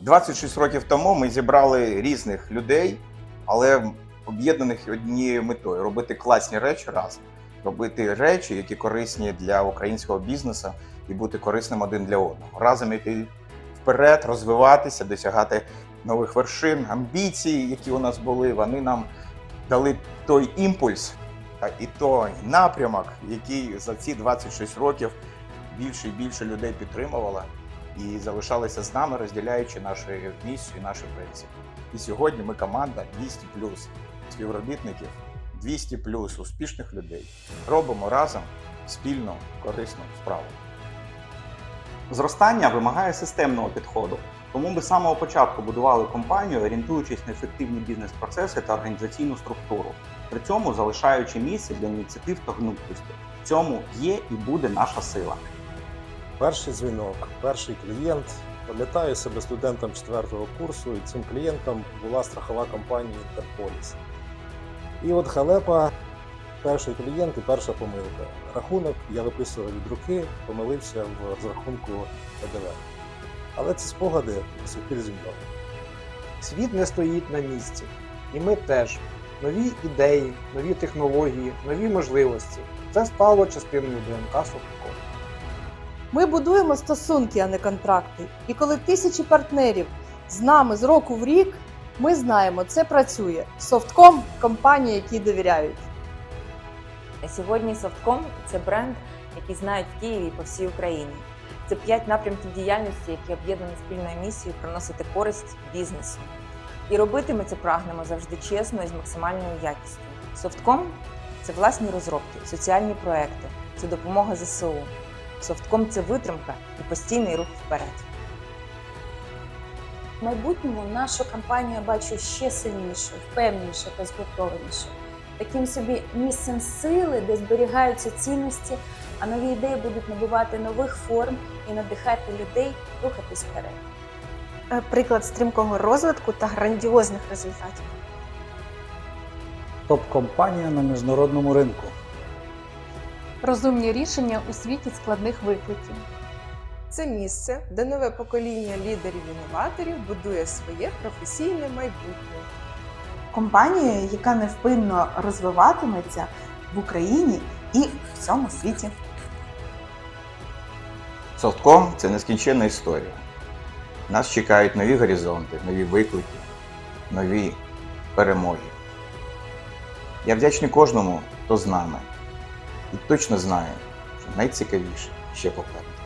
26 років тому ми зібрали різних людей, але об'єднаних однією метою робити класні речі разом, робити речі, які корисні для українського бізнесу і бути корисним один для одного. Разом іти вперед, розвиватися, досягати нових вершин, амбіцій, які у нас були. Вони нам дали той імпульс і той напрямок, який за ці 26 років більше і більше людей підтримувало і залишалися з нами, розділяючи нашу місію, і наші принципи. І сьогодні ми команда 200 плюс співробітників, 200 плюс успішних людей. Робимо разом спільну корисну справу. Зростання вимагає системного підходу. Тому ми з самого початку будували компанію, орієнтуючись на ефективні бізнес-процеси та організаційну структуру, при цьому залишаючи місце для ініціатив та гнуткості. В цьому є і буде наша сила. Перший дзвінок, перший клієнт. Пам'ятаю себе студентом четвертого курсу, і цим клієнтом була страхова компанія Інтерполіс. І от халепа, перший клієнт і перша помилка. Рахунок я виписував від руки, помилився в розрахунку ПДВ. Але ці спогади сих зі. Світ не стоїть на місці. І ми теж. Нові ідеї, нові технології, нові можливості. Це стало частиною ДНК Софтком. Ми будуємо стосунки, а не контракти. І коли тисячі партнерів з нами з року в рік, ми знаємо, це працює. Софтком компанія, якій довіряють. Сьогодні Софтком це бренд, який знають в Києві і по всій Україні. Це п'ять напрямків діяльності, які об'єднані спільною місією приносити користь бізнесу. І робити ми це прагнемо завжди чесно і з максимальною якістю. Софтком це власні розробки, соціальні проекти, це допомога ЗСУ. Софтком це витримка і постійний рух вперед. В майбутньому нашу компанію бачу ще сильнішою, впевненішою та згуртованішою. Таким собі місцем сили, де зберігаються цінності, а нові ідеї будуть набувати нових форм і надихати людей рухатись вперед. Е, приклад стрімкого розвитку та грандіозних результатів. топ-компанія на міжнародному ринку. Розумні рішення у світі складних викликів. Це місце, де нове покоління лідерів-інноваторів будує своє професійне майбутнє. Компанію, яка невпинно розвиватиметься в Україні і в всьому світі. Софтком це нескінченна історія. Нас чекають нові горизонти, нові виклики, нові перемоги. Я вдячний кожному, хто з нами, і точно знаю, що найцікавіше ще попереду.